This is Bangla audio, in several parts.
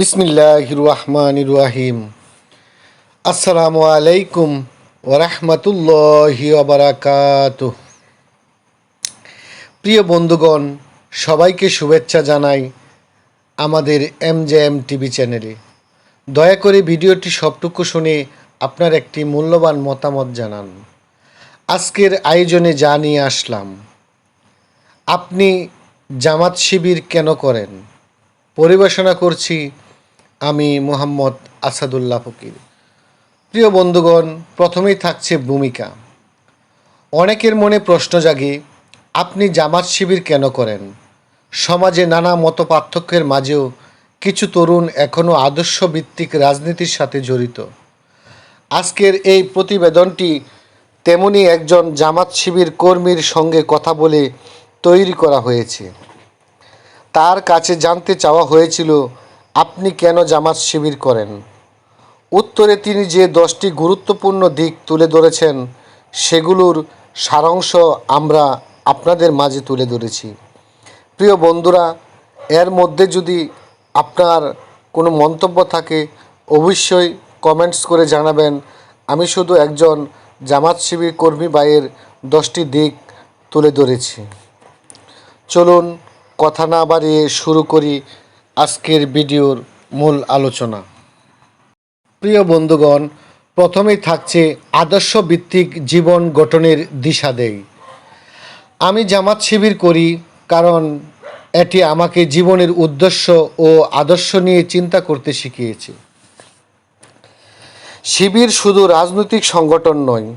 বিসমিল্লাহ রহমান রাহিম। আসসালামু আলাইকুম ওরহমতুল্লাহি প্রিয় বন্ধুগণ, সবাইকে শুভেচ্ছা জানাই আমাদের এম জে এম টিভি চ্যানেলে। দয়া করে ভিডিওটি সবটুকু শুনে আপনার একটি মূল্যবান মতামত জানান। আজকের আয়োজনে যা নিয়ে আসলাম, আপনি জামাত শিবির কেন করেন? পরিবেশনা করছি আমি মোহাম্মদ আসাদুল্লাহ ফকির। প্রিয় বন্ধুগণ, প্রথমেই থাকছে ভূমিকা। অনেকের মনে প্রশ্ন জাগে, আপনি জামাত শিবির কেন করেন? সমাজে নানা মত পার্থক্যের মাঝেও কিছু তরুণ এখনও আদর্শ ভিত্তিক রাজনীতির সাথে জড়িত। আজকের এই প্রতিবেদনটি তেমনি একজন জামাত শিবির কর্মীর সঙ্গে কথা বলে তৈরি করা হয়েছে। তার কাছে জানতে চাওয়া হয়েছিল আপনি কেন জামাত শিবির করেন? উত্তরে তিনি যে দশটি গুরুত্বপূর্ণ দিক তুলে ধরেছেন, সেগুলোর সারাংশ আমরা আপনাদের মাঝে তুলে ধরেছি। প্রিয় বন্ধুরা, এর মধ্যে যদি আপনার কোনো মন্তব্য থাকে, অবশ্যই কমেন্টস করে জানাবেন। আমি শুধু একজন জামাত শিবির কর্মী বাইয়ের দশটি দিক তুলে ধরেছি। চলুন, কথা না বাড়িয়ে শুরু করি আজকের ভিডিওর মূল আলোচনা। প্রিয় বন্ধুগণ, প্রথমেই থাকছে আদর্শ ভিত্তিক জীবন গঠনের দিশা দেয় আমি জামাত শিবির করি কারণ এটি আমাকে জীবনের উদ্দেশ্য ও আদর্শ নিয়ে চিন্তা করতে শিখিয়েছে। শিবির শুধু রাজনৈতিক সংগঠন নয়,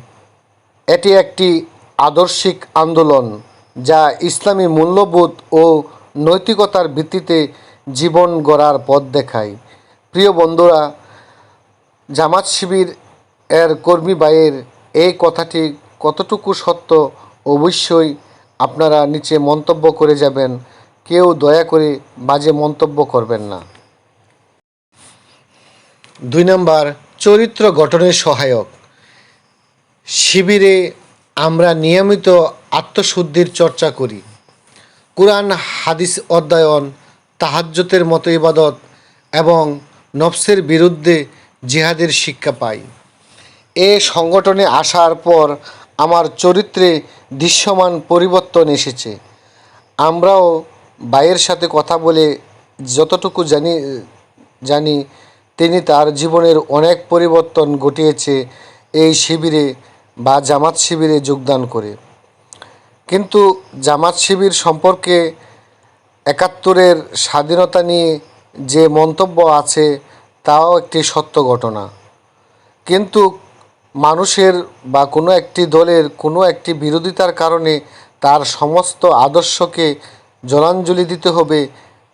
এটি একটি আদর্শিক আন্দোলন যা ইসলামী মূল্যবোধ ও নৈতিকতার ভিত্তিতে জীবন গড়ার পথ দেখায় প্রিয় বন্ধুরা, জামাত শিবির এর কর্মী ভাইয়ের এই কথাটি কতটুকু সত্য, অবশ্যই আপনারা নিচে মন্তব্য করে যাবেন। কেউ দয়া করে বাজে মন্তব্য করবেন না। দুই নম্বর, চরিত্র গঠনের সহায়ক। শিবিরে আমরা নিয়মিত আত্মশুদ্ধির চর্চা করি। কোরআন, হাদিস অধ্যয়ন তাহাজ্জতের মতো ইবাদত এবং নফসের বিরুদ্ধে জিহাদের শিক্ষা পাই। এ সংগঠনে আসার পর আমার চরিত্রে দৃশ্যমান পরিবর্তন এসেছে। আমরাও ভাইয়ের সাথে কথা বলে যতটুকু জানি জানি, তিনি তার জীবনের অনেক পরিবর্তন ঘটিয়েছে এই শিবিরে বা জামাত শিবিরে যোগদান করে। কিন্তু জামাত শিবির সম্পর্কে একাত্তরের স্বাধীনতা নিয়ে যে মন্তব্য আছে, তাও একটি সত্য ঘটনা। কিন্তু মানুষের বা কোনো একটি দলের কোনো একটি বিরোধিতার কারণে তার সমস্ত আদর্শকে জলাঞ্জলি দিতে হবে,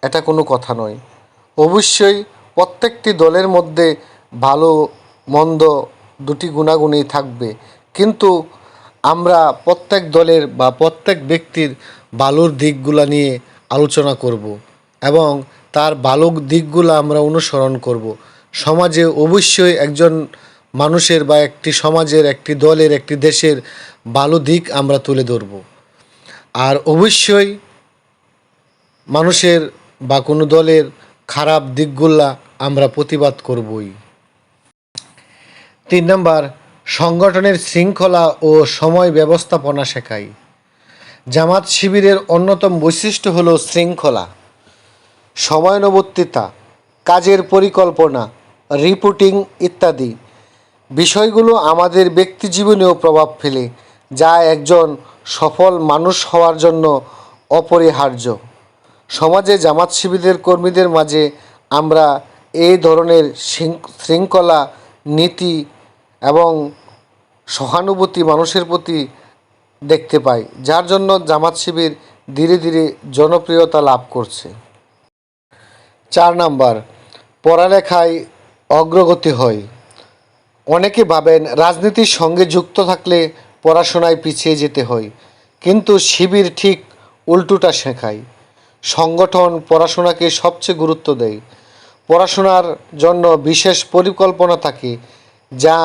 এটা কোনো কথা নয়। অবশ্যই প্রত্যেকটি দলের মধ্যে ভালো, মন্দ দুটি গুণাগুণই থাকবে। কিন্তু আমরা প্রত্যেক দলের বা প্রত্যেক ব্যক্তির ভালোর দিকগুলো নিয়ে আলোচনা করব এবং তার ভালো দিকগুলো আমরা অনুসরণ করব। সমাজে অবশ্যই একজন মানুষের বা একটি সমাজের, একটি দলের, একটি দেশের ভালো দিক আমরা তুলে ধরব। আর অবশ্যই মানুষের বা কোনো দলের খারাপ দিকগুলা আমরা প্রতিবাদ করবই। তিন নম্বর, সংগঠনের শৃঙ্খলা ও সময় ব্যবস্থাপনা শেখাই। জামাত শিবিরের অন্যতম বৈশিষ্ট্য হল শৃঙ্খলা, সময়ানুবর্তিতা, কাজের পরিকল্পনা, রিপোর্টিং ইত্যাদি। বিষয়গুলো আমাদের ব্যক্তি জীবনেও প্রভাব ফেলে, যা একজন সফল মানুষ হওয়ার জন্য অপরিহার্য। সমাজে জামাত শিবিরের কর্মীদের মাঝে আমরা এই ধরনের শৃঙ্খলা, নীতি এবং সহানুভূতি মানুষের প্রতি দেখতে পাই, যার জন্য জামাত শিবির ধীরে ধীরে জনপ্রিয়তা লাভ করছে। চার নাম্বার, পড়ালেখায় অগ্রগতি হয়। অনেকে ভাবেন রাজনীতির সঙ্গে যুক্ত থাকলে পড়াশোনায় পিছিয়ে যেতে হয়, কিন্তু শিবির ঠিক উল্টোটা শেখায়। সংগঠন পড়াশোনাকে সবচেয়ে গুরুত্ব দেয়। পড়াশোনার জন্য বিশেষ পরিকল্পনা থাকে, যা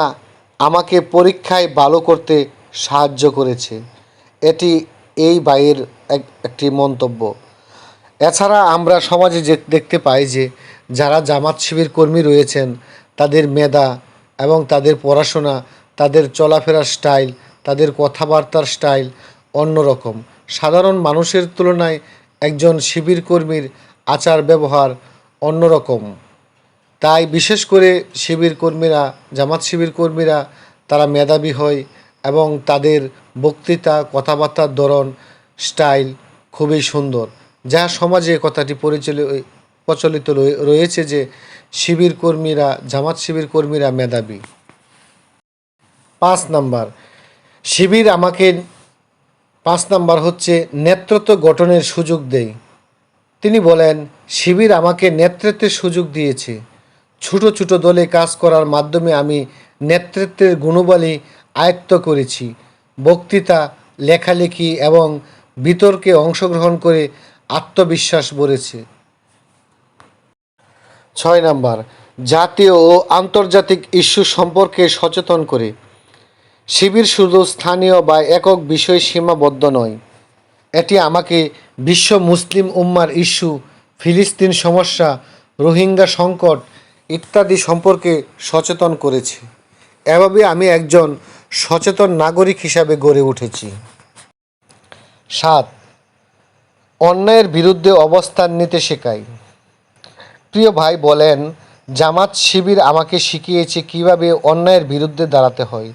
আমাকে পরীক্ষায় ভালো করতে সাহায্য করেছে। এটি এই বাইয়ের এক, একটি মন্তব্য। এছাড়া আমরা সমাজে যে, দেখতে পাই যে, যারা জামাত শিবির কর্মী রয়েছেন, তাদের মেধা এবং তাদের পড়াশোনা, তাদের চলাফেরার স্টাইল, তাদের কথাবার্তার স্টাইল অন্যরকম। সাধারণ মানুষের তুলনায় একজন শিবির কর্মীর আচার ব্যবহার অন্যরকম। তাই বিশেষ করে শিবির কর্মীরা, জামাত শিবির কর্মীরা, তারা মেধাবী হয় এবং তাদের বক্তৃতা, কথাবার্তার ধরন, স্টাইল খুবই সুন্দর। যা সমাজে কথাটি পরিচালিত প্রচলিত রয়েছে যে শিবির কর্মীরা, জামাত শিবির কর্মীরা মেধাবী। পাঁচ নাম্বার, শিবির আমাকে পাঁচ নাম্বার হচ্ছে নেতৃত্ব গঠনের সুযোগ দেয়। তিনি বলেন, শিবির আমাকে নেতৃত্বের সুযোগ দিয়েছে। ছোট ছোট দলে কাজ করার মাধ্যমে আমি নেতৃত্বের গুণবলী আয়ত্ত করেছি। বক্তৃতা, লেখালেখি এবং বিতর্কে অংশগ্রহণ করে আত্মবিশ্বাস গড়েছে ছয় নাম্বার, জাতীয় ও আন্তর্জাতিক ইস্যু সম্পর্কে সচেতন করে। শিবির শুধু স্থানীয় বা একক বিষয়ে সীমাবদ্ধ নয়, এটি আমাকে বিশ্ব মুসলিম উম্মার ইস্যু, ফিলিস্তিন সমস্যা, রোহিঙ্গা সংকট ইত্যাদি সম্পর্কে সচেতন করেছে। এভাবে আমি একজন সচেতন নাগরিক হিসাবে গড়ে উঠেছি। সাত, অন্যায়ের বিরুদ্ধে অবস্থান নিতে শেখাই। প্রিয় ভাই বলেন, জামাত শিবির আমাকে শিখিয়েছে কীভাবে অন্যায়ের বিরুদ্ধে দাঁড়াতে হয়।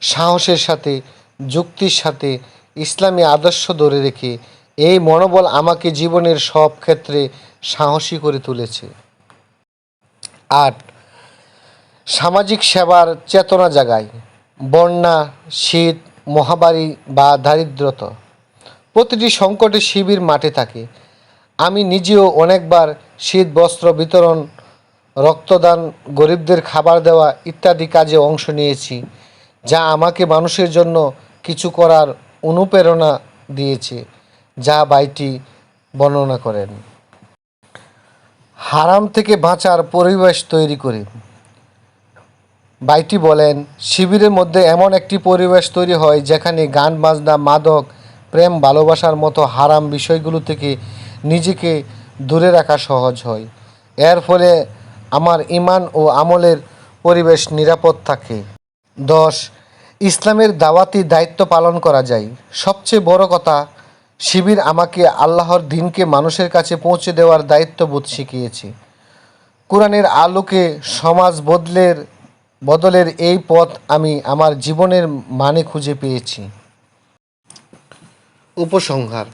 সাহসের সাথে, যুক্তির সাথে, ইসলামী আদর্শ ধরে রেখে এই মনোবল আমাকে জীবনের সব ক্ষেত্রে সাহসী করে তুলেছে। আট, সামাজিক সেবার চেতনা জাগায় বন্যা, শীত, মহামারী বা দারিদ্রতা। প্রতিটি সংকটে শিবির মাঠে থাকে। আমি নিজেও অনেকবার শীত, বস্ত্র বিতরণ, রক্তদান, গরিবদের খাবার দেওয়া ইত্যাদি কাজে অংশ নিয়েছি, যা আমাকে মানুষের জন্য কিছু করার অনুপ্রেরণা দিয়েছে, যা বাইটি বর্ণনা করেন। হারাম থেকে বাঁচার পরিবেশ তৈরি করে। বাইটি বলেন, শিবিরের মধ্যে এমন একটি পরিবেশ তৈরি হয় যেখানে গান, বাজনা, মাদক, প্রেম, ভালোবাসার মতো হারাম বিষয়গুলো থেকে নিজেকে দূরে রাখা সহজ হয়। এর ফলে আমার ইমান ও আমলের পরিবেশ নিরাপদ থাকে। দশ, ইসলামের দাওয়াতি দায়িত্ব পালন করা যায়। সবচেয়ে বড় কথা, শিবির আমাকে আল্লাহর দিনকে মানুষের কাছে পৌঁছে দেওয়ার দায়িত্ববোধ শিখিয়েছে। কোরআনের আলোকে সমাজ বদলের বদলের এই পথ আমি আমার জীবনের মানে খুঁজে পেয়েছি। উপসংহার।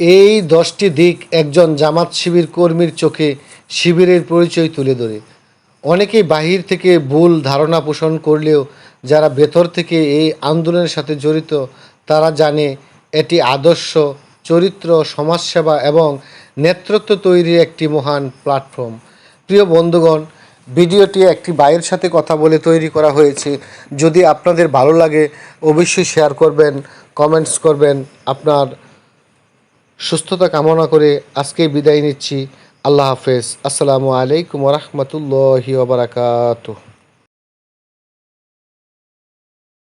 এই দশটি দিক একজন জামাত শিবির কর্মীর চোখে শিবিরের পরিচয় তুলে ধরে। অনেকেই বাহির থেকে ভুল ধারণা পোষণ করলেও যারা ভেতর থেকে এই আন্দোলনের সাথে জড়িত, তারা জানে এটি আদর্শ, চরিত্র, সমাজসেবা এবং নেতৃত্ব তৈরির একটি মহান প্ল্যাটফর্ম। প্রিয় বন্ধুগণ ভিডিওটি একটি ভাইয়ের সাথে কথা বলে তৈরি করা হয়েছে। যদি আপনাদের ভালো লাগে, অবশ্যই শেয়ার করবেন কমেন্টস করবেন। আপনার সুস্থতা কামনা করে আজকে বিদায় নিচ্ছি। আল্লাহ হাফেজ। আসসালামু আলাইকুম রহমতুল্লাহি ওবরাকাতুহ